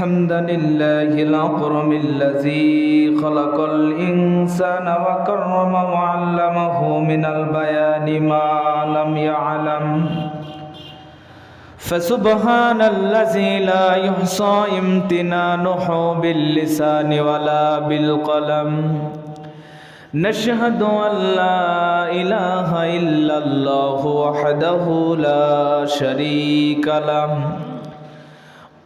حمدا لله الأكرم الذي خلق الإنسان وكرم وعلمه من البيان ما لم يعلم. فسبحان الذي لا يحصى امتنانه باللسان ولا بالقلم. نشهد أن لا إله إلا الله وحده لا شريك له.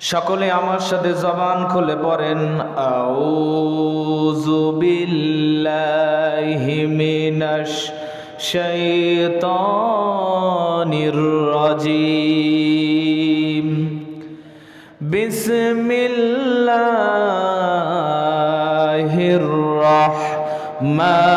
সকলে আমার সাথে জবান খুলে পড়েন আউযু বিল্লাহি মিনাশ শাইতানির রাজিম। বিসমিল্লাহির রহমানির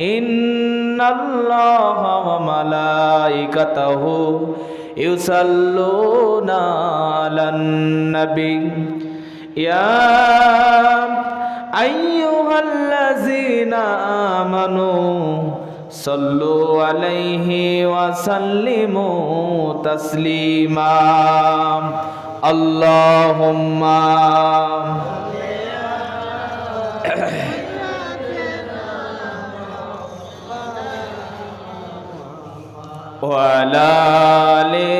إن الله وملائكته يصلون على النبي يا أيها الذين آمنوا صلوا عليه وسلموا تسليما اللهم ওয়ালালে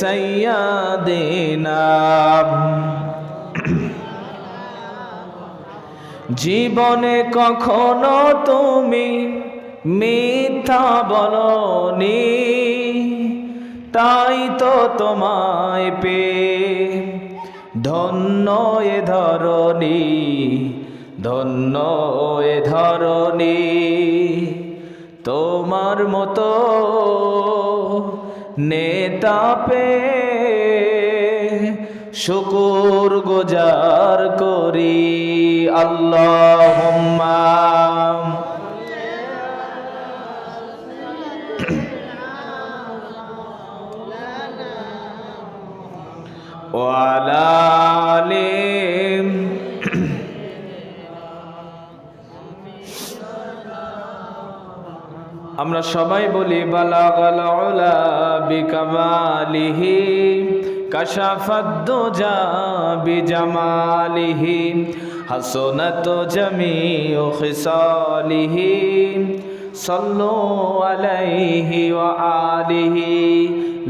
সাইয়াদিনা। জীবনে কখনো তুমি মিথ্যা বলনি, তাই তো তোমায় পে ধন্য এ ধরণী, ধন্য এ ধরণী। তোমার মতো নেতা পে শুকুর গুজার করি। আল্লাহ ওয়ালালিম আমরা সবাই বলি, বালাগাল উলা বিকামালিহি কাশাফাদ্দুজা বিজামালিহি, হাসনাত জামিউ খিসালিহি, সাল্লু আলাইহি ওয়া আলিহি,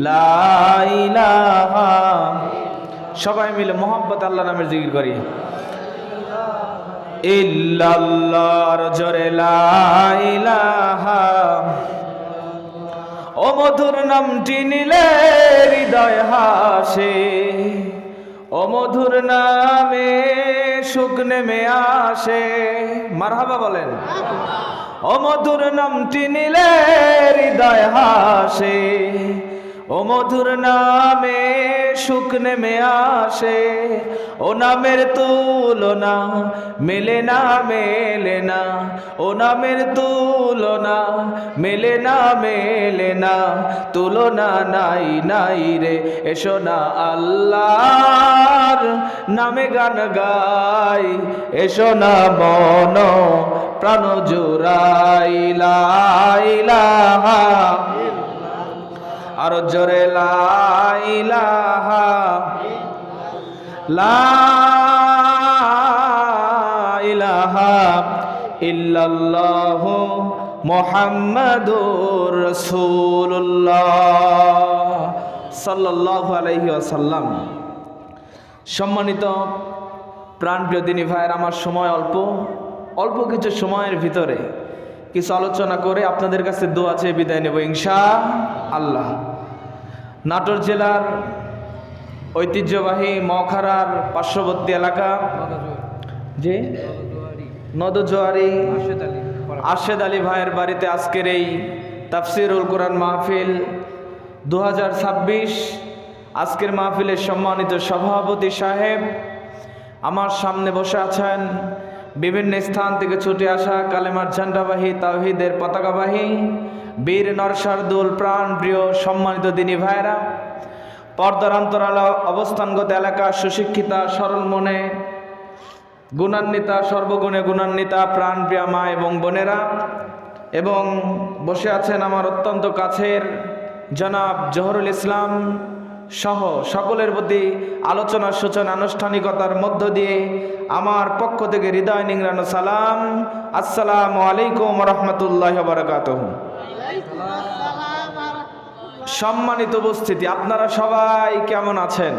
লা ইলাহা সবাই মিলে মোহাম্মত আল্লাহ নামের জিকির করি। ইল্লাল্লাহর জোরে লা ইলাহা। ও মধুর নামটি নিলে হৃদয় হাসে। ও মধুর নামে সুখ নেমে আসে। মারহাবা বলেন। ও মধুর নামটি নিলে হৃদয় হাসে। ও মধুর নামে সুখ নেমে আসে, ও নামের তুলনা মেলে না মেলে না, ও নামের তুলনা মেলে না মেলে না, তুলনা নাই নাই রে, এসো না আল্লাহর নামে গান গাই, এসো না মন প্রাণ জোড়াইলা ইলাহা আর জোরে লাইলাহা লা ইলাহা ইল্লাল্লাহু মুহাম্মাদুর রাসূলুল্লাহ সাল্লাল্লাহু আলাইহি ওয়াসাল্লাম। সম্মানিত প্রাণপ্রিয় দিনী ভাইয়ের, আমার সময় অল্প। অল্প কিছু সময়ের ভিতরে কিছু আলোচনা করে আপনাদের কাছে দোয়া চেয়ে বিদায় নেব, ইনশা আল্লাহ। নাটোর জেলার ঐতিহ্যবাহী মখারার পার্শ্ববর্তী এলাকা। যে নদজোয়ারি। আশেদ আলী ভাইয়ের বাড়িতে আজকের এই তাফসিরুল কোরআন মাহফিল দু হাজার ছাব্বিশ। আজকের মাহফিলের সম্মানিত সভাপতি সাহেব, আমার সামনে বসে আছেন বিভিন্ন স্থান থেকে ছুটে আসা কালেমার ঝান্ডাবাহী, তাওহিদের পতাকাবাহী বীর নরসারদুল প্রাণ প্রিয় সম্মানিত দিনী ভাইরা পর্দার অন্তরাল অবস্থানগত এলাকা সুশিক্ষিতা সরল মনে, গুণান্বিতা সর্বগুণে গুণান্বিতা প্রাণ প্রিয়া মা এবং বোনেরা, এবং বসে আছেন আমার অত্যন্ত কাছের জনাব জহরুল ইসলাম সহ সকলের প্রতি আলোচনার সূচনা আনুষ্ঠানিকতার মধ্য দিয়ে আমার পক্ষ থেকে হৃদয় নিংরানো সালাম। আসসালামু আলাইকুম রহমতুল্লাহ বারকাত সম্মানিত উপস্থিতি, আপনারা সবাই কেমন আছেন?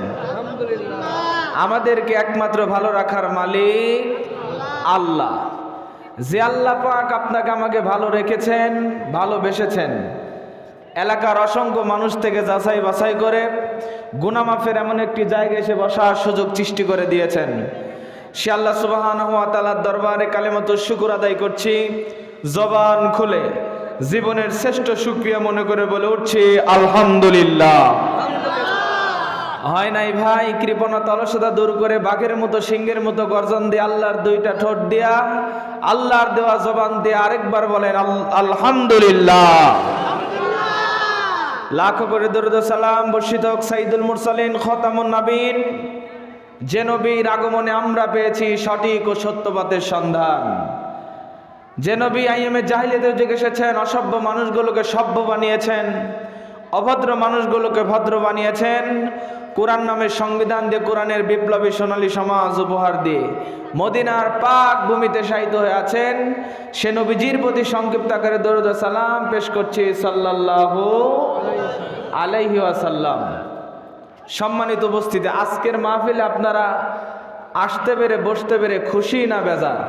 আমাদেরকে একমাত্র ভালো রাখার মালিক আল্লাহ। যে আল্লাহ পাক আপনাকে আমাকে ভালো রেখেছেন ভালোবেসেছেন এলাকার অসংখ্য মানুষ থেকে যাচাই বাছাই করে গুনামাফের এমন একটি জায়গায় এসে বসার সুযোগ সৃষ্টি করে দিয়েছেন। সে আল্লাহ তালার দরবারে কালেমত শুকুর আদায় করছি। জবান খুলে। জীবনের শ্রেষ্ঠ সুক্রিয়া মনে করে বলে উঠছি, আলহামদুলিল্লাহ। হয় নাই ভাই কৃপণা তলসতা দূর করে বাঘের মতো, সিংহের মতো গর্জন দিয়ে আল্লাহর দুইটা ঠোঁট দিয়া, আল্লাহর দেওয়া জবান দিয়ে আরেকবার বলেন, আল- আলহামদুলিল্লাহ। লাখো করে দরুদ সালাম বর্ষিত সাইদুল মুরসালিন, খতামুন নাবিন। যে নবীর আগমনে আমরা পেয়েছি সঠিক ও সত্যবাতের সন্ধান। যে নবী আইএমএ জাহিলিয়াতের যুগে এসেছেন অসভ্য মানুষগুলোকে সভ্য বানিয়েছেন, অভদ্র মানুষগুলোকে ভদ্র বানিয়েছেন, কোরআন নামের সংবিধান দিয়ে কোরআনের বিপ্লবী সোনালী সমাজ উপহার দিয়ে। মদিনার পাক ভূমিতে শায়িত হয়ে আছেন, সে নবীজির প্রতি সংক্ষিপ্ত আকারে দরুদ সালাম পেশ করছি সাল্লাল্লাহু আলাইহি ওয়াসাল্লাম। সম্মানিত উপস্থিতি, আজকের মাহফিলে আপনারা আসতে পেরে, বসতে পেরে খুশি না বেজার?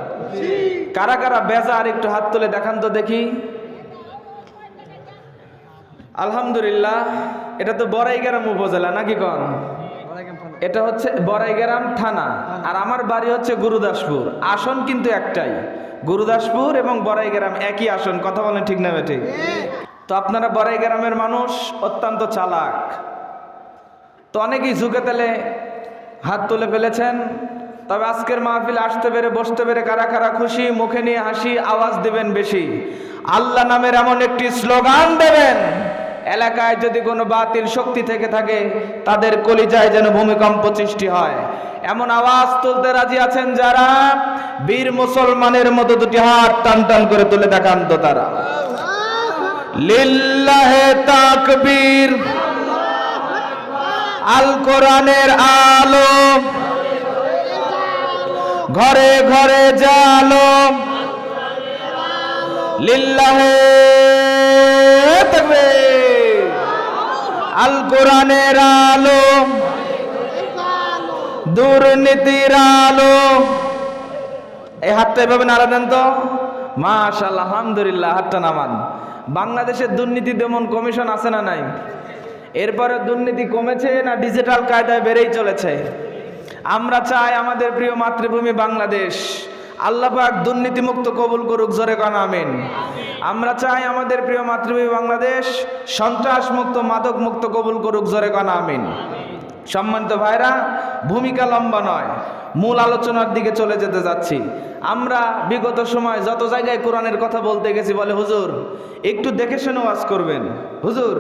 কারা কারা বেজার? একটু হাত তুলে দেখান তো দেখি। আলহামদুলিল্লাহ, এটা তো বড়াইগ্রাম উপজেলা, নাকি কন? এটা হচ্ছে বড়াইগ্রাম থানা, আর আমার বাড়ি হচ্ছে গুরুদাসপুর। আসন কিন্তু একটাই, গুরুদাসপুর এবং বড়াইগ্রাম একই আসন, কথা বলেন ঠিক না ঠিক তো আপনারা বড়াইগ্রামের মানুষ, অত্যন্ত চালাক। তো অনেকেই ঝুঁকে তেলে হাত তুলে ফেলেছেন। তবে আজকের মাহফিল আসতে পেরে, বসতে পেরে কারা কারা খুশি? মুখে নিয়ে হাসি, আওয়াজ দেবেন বেশি। আল্লাহ নামের এমন একটি স্লোগান দেবেন। এলাকায় যদি কোনো বাতিল শক্তি থেকে থাকে, তাদের কলিজায় যেন ভূমিকম্প সৃষ্টি হয়। এমন আওয়াজ তুলতে রাজি আছেন যারা? বীর মুসলমানের মতো দুটি হাত টান টান করে তুলে দেখান তো তারা। লিল্লাহে তাকবীর। আল কোরআনের আলো। ঘরে ঘরে জালো। লিল্লাহে তাকবীর। আল কোরআনের আলো। দুর্নীতির আলো। এই হাতটা এভাবে নাড়া দেন তো। মাশাল্লাহ আলহামদুলিল্লাহ, হাতটা নামান। বাংলাদেশের দুর্নীতি দমন কমিশন আছে না নাই? এরপরে দুর্নীতি কমেছে না ডিজিটাল কায়দায় বেড়েই চলেছে? আমরা চাই আমাদের প্রিয় মাতৃভূমি বাংলাদেশ। আল্লাহ পাক দুর্নীতিমুক্ত কবুল করুক, জোরে কান, আমিন। আমরা চাই আমাদের প্রিয় মাতৃভূমি বাংলাদেশ সন্ত্রাস মুক্ত মাদক মুক্ত কবুল করুক, জোরে কান, আমিন। সম্মানিত ভাইরা, ভূমিকা লম্বা নয়, মূল আলোচনার দিকে চলে যেতে যাচ্ছি। আমরা বিগত সময় যত জায়গায় কোরআনের কথা বলতে গেছি, বলে হুজুর, একটু দেখে শুনে ওয়াজ করবেন। হুজুর